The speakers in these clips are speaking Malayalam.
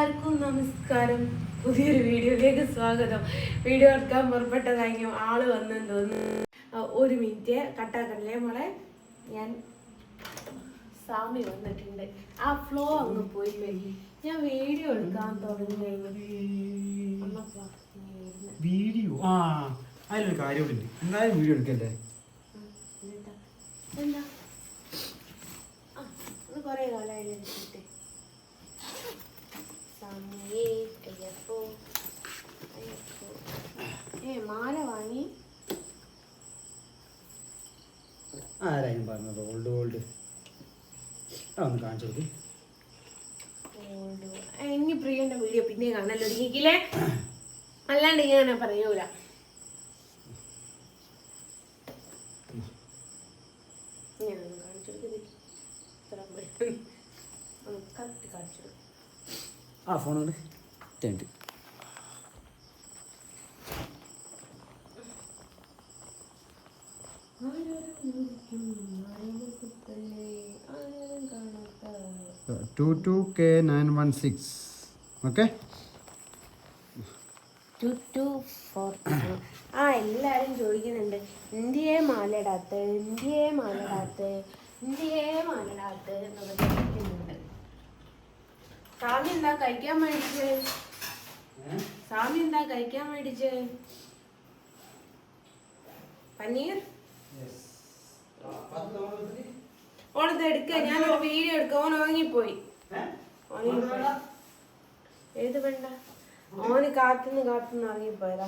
എല്ലാവർക്കും നമസ്കാരം. പുതിയൊരു വീഡിയോയിലേക്ക് സ്വാഗതം. വീഡിയോ എടുക്കാൻ പുറപ്പെട്ടതായിരിക്കും ആൾ വന്നെന്ന് തോന്നുന്നു. ഒരു മിനിറ്റ്. കട്ടാക്കല്ലേ മോളെ? ഞാൻ സ്വാമി വന്നിട്ടുണ്ട്. ആ ഫ്ലോ അങ്ങ് പോയി കഴിഞ്ഞു. ഞാൻ വീഡിയോ എടുക്കാൻ തുടങ്ങി കഴിഞ്ഞു. വീഡിയോ? ആ അതിലൊരു കാര്യമുണ്ട്. എന്തായാലും വീഡിയോ എടുക്കല്ലേ എന്താ? കുറേ കാലമായില്ലേ? ആരായും പറഞ്ഞത്? ഓൾഡ് ഓൾഡ് അതൊന്ന് കാണിച്ചു കൊടുക്ക്. ഇനി പ്രിയന്റെ വീഡിയോ പിന്നെ അല്ലാണ്ട് ഞാൻ പറയൂല. ഞാനൊന്ന് കാണിച്ചു കൊടുക്കുന്നത് ആ ഫോണുണ്ട് താങ്ക് രണ്ട്. Two two K nine one six okay two two four ആ എല്ലാരും ചോദിക്കുന്നുണ്ട്. ഇന്ത്യയെ മാലയിടാത്ത് ഇന്ത്യയെ മാലയിടാത്ത് ഇന്ത്യയെ മാലയിടാത്ത് എന്നൊക്കെ ചോദിക്കുന്നുണ്ട്. സ്വാമി എന്താ കഴിക്കാൻ മേടിച്ച്? സ്വാമി എന്താ കഴിക്കാൻ മേടിച്ച്? പനീർ? ഓണത്തെ എടുക്ക ഞാൻ വീഡിയോ എടുക്ക. ഓൻ ഉറങ്ങിപ്പോയി. ഏത് വേണ്ട? ഓന് കാത്തുനിന്ന് കാത്തുനിന്ന് ഇറങ്ങിപ്പോയതാ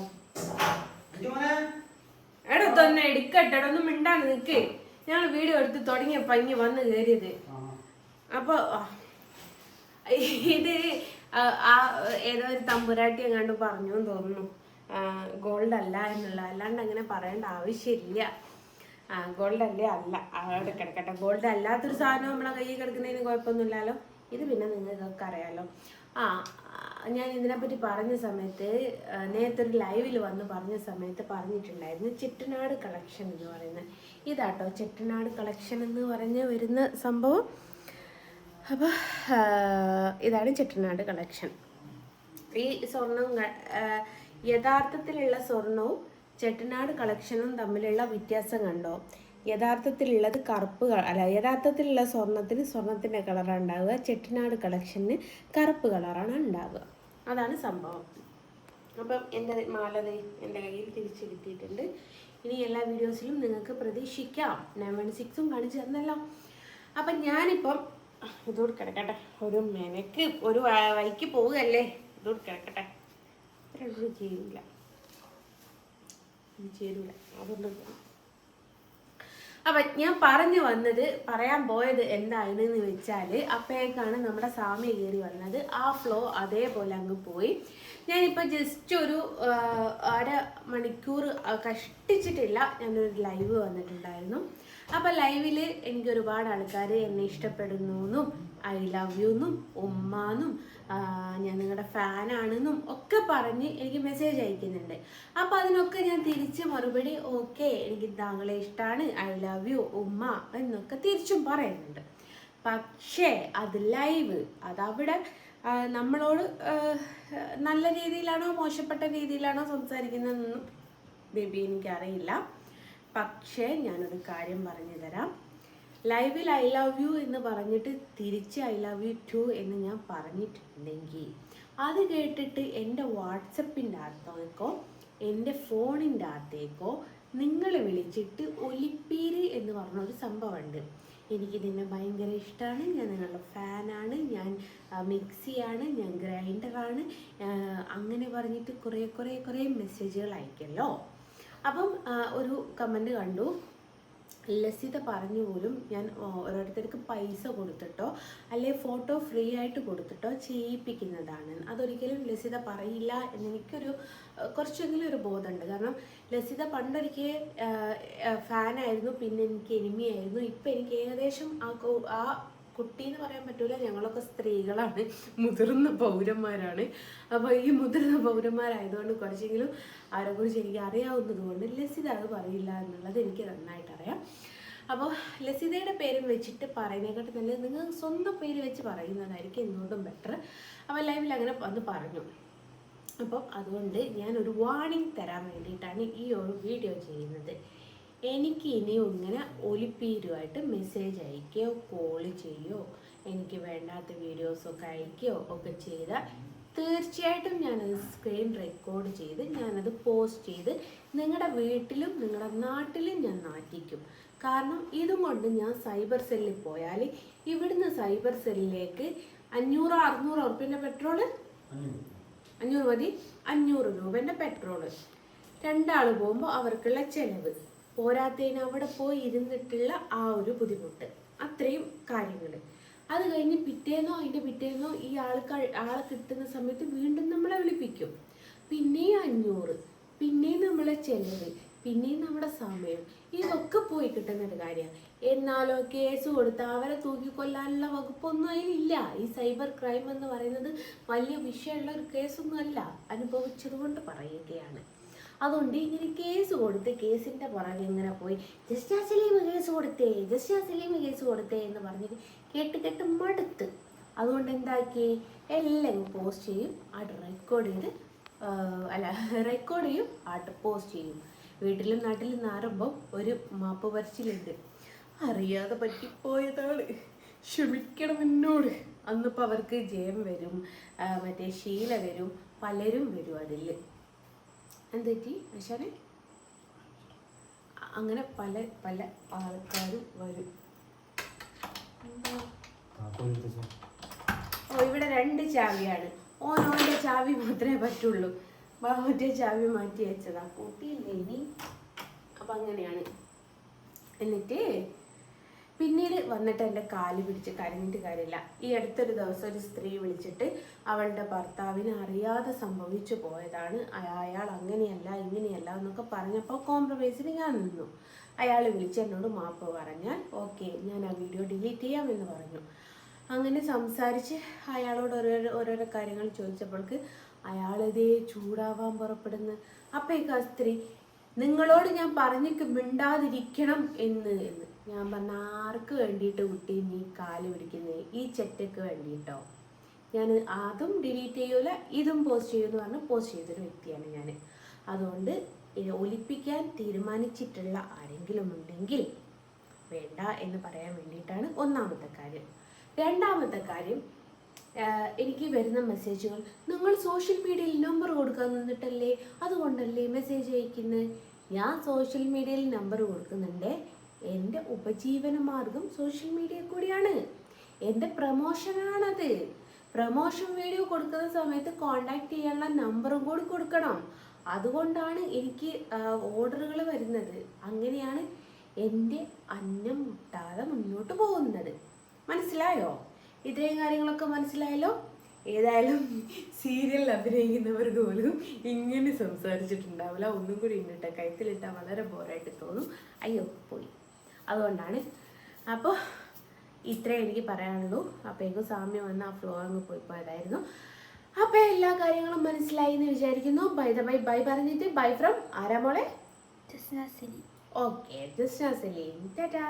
എടാ തന്നെ എടുക്കട്ടെ. എടാ ഒന്നും മിണ്ടാണ്ട് നിക്ക്. ഞങ്ങൾ വീഡിയോ എടുത്ത് തുടങ്ങിയപ്പോ ഇങ്ങ് വന്ന് കയറിയത് അപ്പൊ ഇത് ആ, ആ ഏതോ ഒരു തമ്പുരാട്ടി എങ്ങാണ്ട് പറഞ്ഞു തോന്നുന്നു. ഗോൾഡ് അല്ല എന്നുള്ള. അല്ലാണ്ട് അങ്ങനെ പറയേണ്ട ആവശ്യമില്ല. ഗോൾഡ് അല്ലേ. അല്ല അവിടെ കിടക്കട്ടെ. ഗോൾഡ് അല്ലാത്തൊരു സാധനം നമ്മളെ കയ്യിൽ കിടക്കുന്നതിന് കുഴപ്പമൊന്നുമില്ലല്ലോ. ഇത് പിന്നെ നിങ്ങൾക്കറിയാലോ ആ ഞാൻ ഇതിനെപ്പറ്റി പറഞ്ഞ സമയത്ത് നേരത്തെ ഒരു ലൈവിൽ വന്ന് പറഞ്ഞ സമയത്ത് പറഞ്ഞിട്ടുണ്ടായിരുന്നു ചെട്ടനാട് കളക്ഷൻ എന്ന് പറയുന്നത്. ഇതാട്ടോ ചെട്ടനാട് കളക്ഷൻ എന്ന് പറഞ്ഞ് വരുന്ന സംഭവം. അപ്പോൾ ഇതാണ് ചെട്ടനാട് കളക്ഷൻ. ഈ സ്വർണം യഥാർത്ഥത്തിലുള്ള സ്വർണവും ചെട്ടനാട് കളക്ഷനും തമ്മിലുള്ള വ്യത്യാസം കണ്ടോ? യഥാർത്ഥത്തിലുള്ളത് കറുപ്പ് അല്ല യഥാർത്ഥത്തിലുള്ള സ്വർണത്തിന് സ്വർണത്തിന്റെ കളറാണ് ഉണ്ടാവുക. ചെട്ടിനാട് കളക്ഷന് കറുപ്പ് കളറാണ് ഉണ്ടാവുക. അതാണ് സംഭവം. അപ്പം എന്റെ മാലത എന്റെ കയ്യിൽ തിരിച്ചു കിട്ടിയിട്ടുണ്ട്. ഇനി എല്ലാ വീഡിയോസിലും നിങ്ങൾക്ക് പ്രതീക്ഷിക്കാം. നയൻ വൺ സിക്സും കാണിച്ചു തന്നല്ലോ. അപ്പം ഞാനിപ്പം ഇതോട് കിടക്കട്ടെ. ഒരു മെനക്ക് ഒരു വൈക്ക് പോവുകയല്ലേ? ഇതോട് കിടക്കട്ടെ. രണ്ടും ചെയ്യൂല ചെയ്യൂല അതുകൊണ്ട് അപ്പം ഞാൻ പറഞ്ഞു വന്നത് പറയാൻ പോയത് എന്താണെന്ന് വെച്ചാൽ അപ്പോഴേക്കാണ് നമ്മുടെ സ്വാമി കയറി വന്നത്. ആ ഫ്ലോ അതേപോലെ അങ്ങ് പോയി. ഞാനിപ്പോൾ ജസ്റ്റ് ഒരു അര മണിക്കൂർ കഷ്ടിച്ചിട്ടില്ല. ഞാനൊരു ലൈവ് വന്നിട്ടുണ്ടായിരുന്നു. അപ്പോൾ ലൈവിൽ എനിക്ക് ഒരുപാട് ആൾക്കാർ എന്നെ ഇഷ്ടപ്പെടുന്നു എന്നും ഐ ലവ് യു എന്നും ഉമ്മാന്നും ഞാൻ നിങ്ങളുടെ ഫാനാണെന്നും ഒക്കെ പറഞ്ഞ് എനിക്ക് മെസ്സേജ് അയക്കുന്നുണ്ട്. അപ്പോൾ അതിനൊക്കെ ഞാൻ തിരിച്ച് മറുപടി ഓക്കെ എനിക്ക് താങ്കളെ ഇഷ്ടമാണ് ഐ ലവ് യു ഉമ്മ എന്നൊക്കെ തിരിച്ചും പറയുന്നുണ്ട്. പക്ഷേ അത് ലൈവ് അതവിടെ നമ്മളോട് നല്ല രീതിയിലാണോ മോശപ്പെട്ട രീതിയിലാണോ സംസാരിക്കുന്നതെന്നൊന്നും ബേബി എനിക്കറിയില്ല. പക്ഷേ ഞാനൊരു കാര്യം പറഞ്ഞു തരാം. ലൈവിൽ ഐ ലവ് യു എന്ന് പറഞ്ഞിട്ട് തിരിച്ച് ഐ ലവ് യു ടു എന്ന് ഞാൻ പറഞ്ഞിട്ടുണ്ടെങ്കിൽ അത് കേട്ടിട്ട് എന്റെ വാട്സപ്പിന്റെ അകത്തേക്കോ എന്റെ ഫോണിന്റെ അകത്തേക്കോ നിങ്ങൾ വിളിച്ചിട്ട് ഒലിപ്പീര് എന്ന് പറഞ്ഞൊരു സംഭവമുണ്ട്. എനിക്ക് നിന്നെ ഭയങ്കര ഇഷ്ടമാണ് ഞാൻ നിങ്ങളുടെ ഫാനാണ് ഞാൻ മിക്സിയാണ് ഞാൻ ഗ്രൈൻഡറാണ് അങ്ങനെ പറഞ്ഞിട്ട് കുറേ കുറേ കുറേ മെസ്സേജുകൾ അയക്കല്ലോ. അപ്പം ഒരു കമന്റ് കണ്ടു. ലസിത പറഞ്ഞു പോലും ഞാൻ ഓരോരുത്തർക്ക് പൈസ കൊടുത്തിട്ടോ അല്ലെ ഫോട്ടോ ഫ്രീ ആയിട്ട് കൊടുത്തിട്ടോ ചെയ്യിപ്പിക്കുന്നതാണ്. അതൊരിക്കലും ലസിത പറയില്ല എന്ന് എനിക്കൊരു കുറച്ചെങ്കിലും ഒരു ബോധമുണ്ട്. കാരണം ലസിത പണ്ടൊരിക്കൽ ഫാനായിരുന്നു പിന്നെ എനിക്ക് എനിമിയായിരുന്നു. ഇപ്പം എനിക്ക് ഏകദേശം ആ ആ കുട്ടി എന്ന് പറയാൻ പറ്റൂല ഞങ്ങളൊക്കെ സ്ത്രീകളാണ് മുതിർന്ന പൗരന്മാരാണ്. അപ്പോൾ ഈ മുതിർന്ന പൗരന്മാരായതുകൊണ്ട് കുറച്ചെങ്കിലും അവരെക്കുറിച്ച് എനിക്ക് അറിയാവുന്നത് കൊണ്ട് ലസിത അത് പറയില്ല എന്നുള്ളത് എനിക്ക് നന്നായിട്ട് അറിയാം. അപ്പോൾ ലസിതയുടെ പേരും വെച്ചിട്ട് പറയുന്നതിനെക്കാട്ടും നല്ലത് നിങ്ങൾ സ്വന്തം പേര് വെച്ച് പറയുന്നതായിരിക്കും എന്തുകൊണ്ടും ബെറ്റർ അപ്പോൾ ലൈവിൽ അങ്ങനെ വന്ന് പറഞ്ഞു. അപ്പം അതുകൊണ്ട് ഞാനൊരു വാണിംഗ് തരാൻ വേണ്ടിയിട്ടാണ് ഈ ഒരു വീഡിയോ ചെയ്യുന്നത്. എനിക്ക് ഇനി ഇങ്ങനെ ഒലിപ്പീരുമായിട്ട് മെസ്സേജ് അയക്കുകയോ കോൾ ചെയ്യുകയോ എനിക്ക് വേണ്ടാത്ത വീഡിയോസൊക്കെ അയക്കുകയോ ഒക്കെ ചെയ്താൽ തീർച്ചയായിട്ടും ഞാനത് സ്ക്രീൻ റെക്കോർഡ് ചെയ്ത് ഞാനത് പോസ്റ്റ് ചെയ്ത് നിങ്ങളുടെ വീട്ടിലും നിങ്ങളുടെ നാട്ടിലും ഞാൻ നാട്ടിക്കും കാരണം ഇതും കൊണ്ട് ഞാൻ സൈബർ സെല്ലിൽ പോയാൽ ഇവിടുന്ന് സൈബർ സെല്ലിലേക്ക് അഞ്ഞൂറ് അറുന്നൂറ് ഉറുപ്പിന്റെ പെട്രോൾ അഞ്ഞൂറ് മതി. അഞ്ഞൂറ് രൂപേന്റെ പെട്രോൾ രണ്ടാൾ പോകുമ്പോൾ അവർക്കുള്ള ചെലവ്. പോരാത്തതിന് അവിടെ പോയി ഇരുന്നിട്ടുള്ള ആ ഒരു ബുദ്ധിമുട്ട്. അത്രയും കാര്യങ്ങൾ അത് കഴിഞ്ഞ് പിറ്റേന്നോ അതിന്റെ പിറ്റേന്നോ ഈ ആൾക്ക് ആളെ കിട്ടുന്ന സമയത്ത് വീണ്ടും നമ്മളെ വിളിപ്പിക്കും. പിന്നെയും അഞ്ഞൂറ് പിന്നെയും നമ്മളെ ചെലവ് പിന്നെയും നമ്മുടെ സമയം. ഇതൊക്കെ പോയി കിട്ടുന്ന ഒരു കാര്യമാണ് എന്നാലോ കേസ് കൊടുത്ത് അവരെ തൂക്കിക്കൊല്ലാനുള്ള വകുപ്പൊന്നും അതിലില്ല. ഈ സൈബർ ക്രൈം എന്ന് പറയുന്നത് വലിയ വിഷയമുള്ള ഒരു കേസൊന്നും അല്ല അനുഭവിച്ചതുകൊണ്ട് പറയുകയാണ്. അതുകൊണ്ട് ഇങ്ങനെ കേസ് കൊടുത്ത് കേസിന്റെ പുറകെ ഇങ്ങനെ പോയി ജസ്റ്റാ സലീം കേസ് കൊടുത്തേ ജസ്റ്റാ സലീം കേസ് കൊടുത്തേ എന്ന് പറഞ്ഞിട്ട് കേട്ട് കേട്ട് മടുത്ത്. അതുകൊണ്ട് എന്താക്കി? എല്ലാം പോസ്റ്റ് ചെയ്യും ആട്ട് റെക്കോർഡ് ചെയ്ത് ആ, അല്ല റെക്കോർഡ് ചെയ്യും ആട്ട് പോസ്റ്റ് ചെയ്യും. വീട്ടിലും നാട്ടിലും നാറുമ്പോൾ ഒരു മാപ്പ് പറിച്ചിലുണ്ട് അറിയാതെ പറ്റിപ്പോയതാണ്. ക്ഷമിക്കണം എന്നോട്. അന്നിപ്പോൾ അവർക്ക് ജയം വരും ആ, മറ്റേ ശീല വരും പലരും വരും അതിൽ എന്തെറ്റി ആശാനെ? അങ്ങനെ പല പല ആൾക്കാരും വരും. എന്താ? ഓ ഇവിടെ രണ്ട് ചാവിയാണ്. ഓനോന്റെ ചാവി മാത്രമേ പറ്റുള്ളൂ. ബാബുവിന്റെ ചാവി മാറ്റി വെച്ചതാ. കൂട്ടിയില്ലേ ഇനി? അപ്പം അങ്ങനെയാണ്. എന്നിട്ട് പിന്നീട് വന്നിട്ട് എന്റെ കാൽ പിടിച്ച് കരഞ്ഞിട്ട് കാര്യമില്ല. ഈ അടുത്തൊരു ദിവസം ഒരു സ്ത്രീ വിളിച്ചിട്ട് അവളുടെ ഭർത്താവിന് അറിയാതെ സംഭവിച്ചു പോയതാണ്. അയ- അയാൾ അങ്ങനെയല്ല ഇങ്ങനെയല്ല എന്നൊക്കെ പറഞ്ഞപ്പോൾ കോംപ്രമൈസിന് ഞാൻ നിന്നു. അയാൾ വിളിച്ച് എന്നോട് മാപ്പ് പറഞ്ഞാൽ ഓക്കെ ഞാൻ ആ വീഡിയോ ഡിലീറ്റ് ചെയ്യാമെന്ന് പറഞ്ഞു. അങ്ങനെ സംസാരിച്ച് അയാളോട് ഓരോരോ ഓരോരോ കാര്യങ്ങൾ ചോദിച്ചപ്പോൾക്ക് അയാളിതേ ചൂടാവാൻ പുറപ്പെടുന്നു. അപ്പോഴേക്ക് ആ സ്ത്രീ നിങ്ങളോട് ഞാൻ പറഞ്ഞിക്ക് മിണ്ടാതിരിക്കണം എന്ന് എന്ന്. ഞാൻ പറഞ്ഞ ആർക്ക് വേണ്ടിയിട്ട് കുട്ടി നീ കാൽ പിടിക്കുന്നത് ഈ ചെറ്റക്ക് വേണ്ടിയിട്ടോ? ഞാൻ അതും ഡിലീറ്റ് ചെയ്യൂല ഇതും പോസ്റ്റ് ചെയ്യുമെന്ന് പറഞ്ഞ് പോസ്റ്റ് ചെയ്തൊരു വ്യക്തിയാണ് ഞാൻ. അതുകൊണ്ട് ഒലിപ്പിക്കാൻ തീരുമാനിച്ചിട്ടുള്ള ആരെങ്കിലും ഉണ്ടെങ്കിൽ വേണ്ട എന്ന് പറയാൻ വേണ്ടിയിട്ടാണ് ഒന്നാമത്തെ കാര്യം. രണ്ടാമത്തെ കാര്യം എനിക്ക് വരുന്ന മെസ്സേജുകൾ നിങ്ങൾ സോഷ്യൽ മീഡിയയിൽ നമ്പർ കൊടുക്കാൻ നിന്നിട്ടല്ലേ? അതുകൊണ്ടല്ലേ മെസ്സേജ് അയക്കുന്നത് ഞാൻ സോഷ്യൽ മീഡിയയിൽ നമ്പർ കൊടുക്കുന്നുണ്ട്. എന്റെ ഉപജീവന മാർഗം സോഷ്യൽ മീഡിയ കൂടിയാണ്. എന്റെ പ്രമോഷനാണത് പ്രമോഷൻ വീഡിയോ കൊടുക്കുന്ന സമയത്ത് കോണ്ടാക്ട് ചെയ്യാനുള്ള നമ്പറും കൂടി കൊടുക്കണം. അതുകൊണ്ടാണ് എനിക്ക് ഓർഡറുകൾ വരുന്നത്. അങ്ങനെയാണ് എന്റെ അന്നം മുട്ടാതെ മുന്നോട്ട് പോകുന്നത്. മനസ്സിലായോ? ഇത്രയും കാര്യങ്ങളൊക്കെ മനസ്സിലായല്ലോ? ഏതായാലും സീരിയലിൽ അഭിനയിക്കുന്നവർക്ക് പോലും ഇങ്ങനെ സംസാരിച്ചിട്ടുണ്ടാവില്ല. ഒന്നും കൂടി ഇന്നിട്ട് കഴുത്തിലിട്ടാൽ വളരെ ബോറായിട്ട് തോന്നും. അയ്യോ പോയി. അതുകൊണ്ടാണ്. അപ്പോൾ ഇത്രേ എനിക്ക് പറയാനുള്ളൂ. അപ്പോഴേക്കും സാമ്യം വന്ന് ആ ഫ്ലോ അങ്ങ് പോയി പോയതായിരുന്നു. അപ്പോൾ എല്ലാ കാര്യങ്ങളും മനസ്സിലായി എന്ന് വിചാരിക്കുന്നു. ബൈ ദ ബൈ ബൈ പറഞ്ഞിട്ട് ബൈ ഫ്രം ആരാ മോളെ? Okay tata.